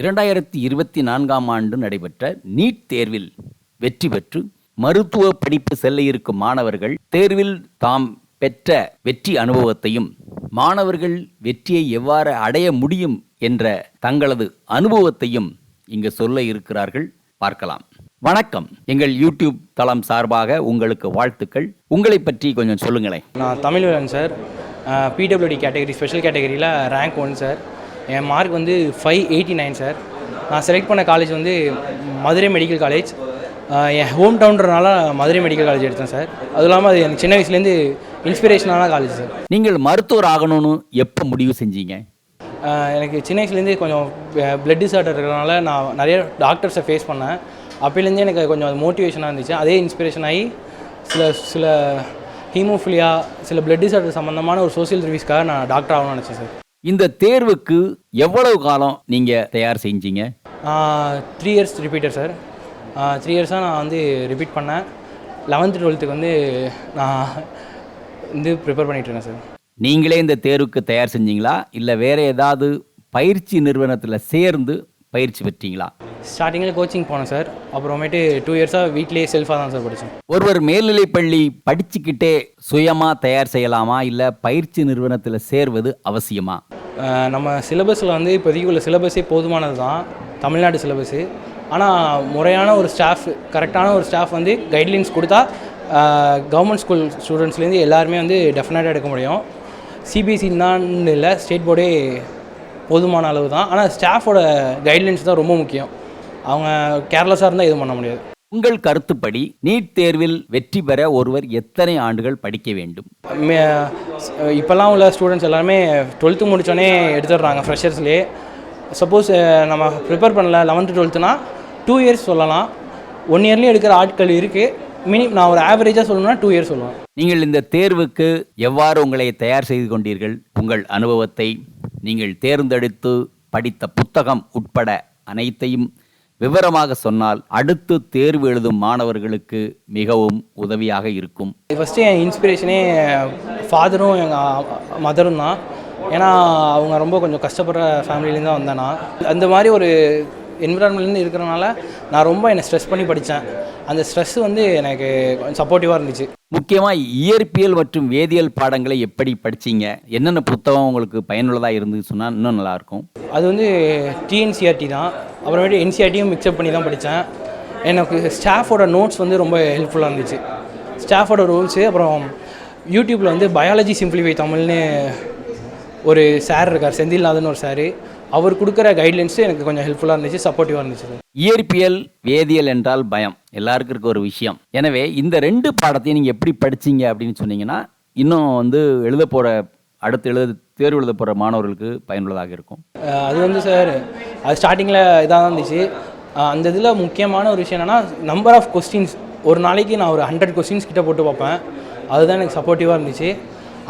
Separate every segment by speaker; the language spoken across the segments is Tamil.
Speaker 1: இரண்டாயிரத்தி இருபத்தி நான்காம் ஆண்டு நடைபெற்ற நீட் தேர்வில் வெற்றி பெற்று மருத்துவ படிப்பு செல்ல இருக்கும் மாணவர்கள் தேர்வில் தாம் பெற்ற வெற்றி அனுபவத்தையும் மாணவர்கள் வெற்றியை எவ்வாறு அடைய முடியும் என்ற தங்களது அனுபவத்தையும் இங்கு சொல்ல இருக்கிறார்கள். பார்க்கலாம். வணக்கம். எங்கள் யூடியூப் தளம் சார்பாக உங்களுக்கு வாழ்த்துக்கள். உங்களை பற்றி கொஞ்சம் சொல்லுங்களேன்.
Speaker 2: நான் Tamilvaran sir. PWD category special கேட்டகரியில் ரேங்க் ஒன் சார். என் மார்க் வந்து ஃபைவ் எயிட்டி நைன் சார் நான் செலக்ட் பண்ண காலேஜ் வந்து மதுரை மெடிக்கல் காலேஜ் என் ஹோம் டவுன்றனால மதுரை மெடிக்கல் காலேஜ் எடுத்தேன் சார் அதுவும் இல்லாமல் அது எனக்கு சின்ன வயசுலேருந்து இன்ஸ்பிரேஷனான காலேஜ் சார்
Speaker 1: நீங்கள் மருத்துவர் ஆகணும்னு எப்போ முடிவு செஞ்சீங்க?
Speaker 2: எனக்கு சின்ன வயசுலேருந்தே கொஞ்சம் பிளட் டிசார்டர் இருக்கிறனால நான் நிறைய டாக்டர்ஸை ஃபேஸ் பண்ணேன். அப்போலேருந்தே எனக்கு கொஞ்சம் அது மோட்டிவேஷனாக இருந்துச்சு. அதே இன்ஸ்பிரேஷன் ஆகி சில சில ஹீமோஃபிலியா சில பிளட் டிசார்டர் சம்மந்தமான ஒரு சோஷியல் சர்வீஸ்க்காக நான் டாக்டர் ஆகணும்னு நினச்சேன் சார்
Speaker 1: இந்த தேர்வுக்கு எவ்வளவு காலம் நீங்க தயார் செஞ்சீங்க?
Speaker 2: Three years repeater sir three இயர்ஸாக நான் வந்து ரிப்பீட் பண்ணேன். லெவன்த்து டுவெல்த்துக்கு வந்து நான் வந்து ப்ரிப்பேர் பண்ணிகிட்ருக்கேன் சார்
Speaker 1: நீங்களே இந்த தேர்வுக்கு தயார் செஞ்சீங்களா? இல்லை வேற ஏதாவது பயிற்சி நிறுவனத்தில் சேர்ந்து பயிற்சி பெற்றீங்களா?
Speaker 2: ஸ்டார்டிங்கில் கோச்சிங் போனேன் சார் அப்புறமேட்டு டூ இயர்ஸாக வீட்லேயே செல்ஃபாக தான் சார் படித்தேன்
Speaker 1: ஒருவர் மேல்நிலைப் பள்ளி படிச்சுக்கிட்டே சுயமா தயார் செய்யலாமா? இல்லை பயிற்சி நிறுவனத்தில் சேர்வது அவசியமா?
Speaker 2: நம்ம சிலபஸில் வந்து இப்போதைக்கு உள்ள சிலபஸே போதுமானது தான் தமிழ்நாடு சிலபஸு. ஆனால் முறையான ஒரு ஸ்டாஃப் கரெக்டான ஒரு ஸ்டாஃப் வந்து கைட்லைன்ஸ் கொடுத்தா கவர்மெண்ட் ஸ்கூல் ஸ்டூடெண்ட்ஸ்லேருந்து எல்லாருமே வந்து டெஃபினட்டாக எடுக்க முடியும். சிபிஎஸ்சி தான் இல்லை ஸ்டேட் போர்டே போதுமான அளவு தான் ஆனால் ஸ்டாஃபோட கைட்லைன்ஸ் தான் ரொம்ப முக்கியம். அவங்க கேர்லெஸ்ஸாக இருந்தால் எதுவும் பண்ண முடியாது.
Speaker 1: உங்கள் கருத்துப்படி நீட் தேர்வில் வெற்றி பெற ஒருவர் எத்தனை ஆண்டுகள் படிக்க வேண்டும்?
Speaker 2: இப்போல்லாம் உள்ள ஸ்டூடெண்ட்ஸ் எல்லாருமே டுவெல்த்து முடித்தோடனே எடுத்துடுறாங்க ஃப்ரெஷர்ஸ்லேயே சப்போஸ் நம்ம ப்ரிப்பேர் பண்ணல லெவன்த்து டுவெல்த்துனா டூ இயர்ஸ் சொல்லலாம். ஒன் இயர்லேயும் எடுக்கிற ஆட்கள் இருக்குது மினி நான் ஒரு ஆவரேஜாக சொல்லணும்னா டூ இயர்ஸ் சொல்லுவேன்
Speaker 1: நீங்கள் இந்த தேர்வுக்கு எவ்வாறு உங்களை தயார் செய்து கொண்டீர்கள்? உங்கள் அனுபவத்தை நீங்கள் தேர்ந்தெடுத்து படித்த புத்தகம் உட்பட அனைத்தையும் விவரமாக சொன்னால் அடுத்து தேர்வு எழுதும் மாணவர்களுக்கு மிகவும் உதவியாக இருக்கும்.
Speaker 2: ஃபஸ்ட்டு என் இன்ஸ்பிரேஷனே ஃபாதரும் எங்கள் மதரும் தான். ஏன்னா அவங்க ரொம்ப கொஞ்சம் கஷ்டப்படுற ஃபேமிலிலேருந்து தான் வந்தேன்னா அந்த மாதிரி ஒரு என்விரான்மெண்ட்லேருந்து இருக்கிறனால நான் ரொம்ப என்னை ஸ்ட்ரெஸ் பண்ணி படித்தேன். அந்த ஸ்ட்ரெஸ் வந்து எனக்கு கொஞ்சம் சப்போர்ட்டிவாக இருந்துச்சு.
Speaker 1: முக்கியமாக இயற்பியல் மற்றும் வேதியியல் பாடங்களை எப்படி படிச்சீங்க? என்னென்ன புத்தகம் உங்களுக்கு பயனுள்ளதாக இருந்து சொன்னால் இன்னும் நல்லாயிருக்கும்.
Speaker 2: அது வந்து டிஎன்சிஆர்டி தான். அப்புறமேட்டு என்சிஆர்டியும் மிக்சப் பண்ணி தான் படித்தேன் எனக்கு ஸ்டாஃபோட நோட்ஸ் வந்து ரொம்ப ஹெல்ப்ஃபுல்லாக இருந்துச்சு. ஸ்டாஃபோட ரூல்ஸு அப்புறம் யூடியூப்பில் வந்து பயாலஜி சிம்பிளிஃபை தமிழ்னு ஒரு சார் இருக்கார் செந்தில்நாதன் ஒரு சார் அவர் கொடுக்குற கைட்லைன்ஸு எனக்கு கொஞ்சம் ஹெல்ப்ஃபுல்லாக இருந்துச்சு சப்போர்ட்டிவாக இருந்துச்சு.
Speaker 1: இயற்பியல் வேதியியல் என்றால் பயம். எல்லாருக்கும் இருக்க ஒரு விஷயம். எனவே இந்த ரெண்டு பாடத்தையும் நீங்கள் எப்படி படிச்சீங்க அப்படின்னு சொன்னீங்கன்னா இன்னும் வந்து எழுத போகிற அடுத்து எழுத தேர்வு எழுத போகிற மாணவர்களுக்கு பயனுள்ளதாக இருக்கும்.
Speaker 2: அது வந்து சார் அது ஸ்டார்டிங்கில் இதாக தான் இருந்துச்சு. அந்த இதில் முக்கியமான ஒரு விஷயம் என்னென்னா நம்பர் ஆஃப் கொஸ்டின்ஸ் ஒரு நாளைக்கு நான் ஒரு ஹண்ட்ரட் கொஸ்டின்ஸ் கிட்ட போட்டு பார்ப்பேன். அதுதான் எனக்கு சப்போர்ட்டிவாக இருந்துச்சு.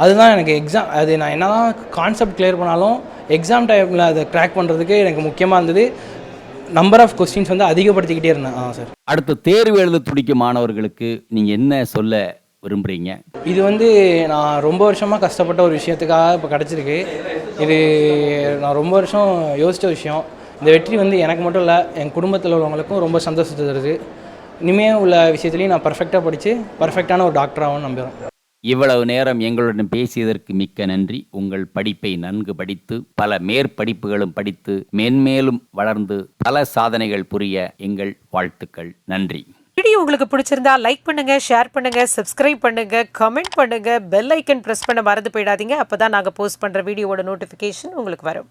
Speaker 2: அதுதான் எனக்கு எக்ஸாம் அது நான் என்ன தான் கான்செப்ட் கிளியர் பண்ணாலும் எக்ஸாம் டைமில் அதை க்ராக் பண்ணுறதுக்கு எனக்கு முக்கியமாக இருந்தது. நம்பர் ஆஃப் கொஸ்டின்ஸ் வந்து அதிகப்படுத்திக்கிட்டே இருந்தேன். ஆ சார்
Speaker 1: அடுத்து தேர்வு எழுத துடிக்கும் மாணவர்களுக்கு நீங்கள் என்ன சொல்ல விரும்புகிறீங்க
Speaker 2: இது வந்து நான் ரொம்ப வருஷமாக கஷ்டப்பட்ட ஒரு விஷயத்துக்காக இப்போ கிடச்சிருக்கு. இது நான் ரொம்ப வருஷம் யோசித்த விஷயம். இந்த வெற்றி வந்து எனக்கு மட்டும் இல்லை என் குடும்பத்தில் உள்ளவங்களுக்கும் ரொம்ப சந்தோஷத்தை தருது. இனிமேல் உள்ள விஷயத்துலையும் நான் பர்ஃபெக்டாக படித்து பர்ஃபெக்டான ஒரு டாக்டராகவும் நம்புகிறேன்
Speaker 1: இவ்வளவு நேரம் எங்களுடன் பேசியதற்கு மிக்க நன்றி. உங்கள் படிப்பை நன்கு படித்து பல மேற்படிப்புகளும் படித்து மென்மேலும் வளர்ந்து பல சாதனைகள் புரிய எங்கள் வாழ்த்துக்கள். நன்றி.
Speaker 3: வீடியோ உங்களுக்கு பிடிச்சிருந்தா லைக் பண்ணுங்க ஷேர் பண்ணுங்க சப்ஸ்கிரைப் பண்ணுங்க கமெண்ட் பண்ணுங்க பெல் ஐக்கன் பிரஸ் பண்ண மறந்து போயிடாதீங்க. அப்பதான் நாங்க போஸ்ட் பண்ற வீடியோவோட நோட்டிபிகேஷன் உங்களுக்கு வரும்.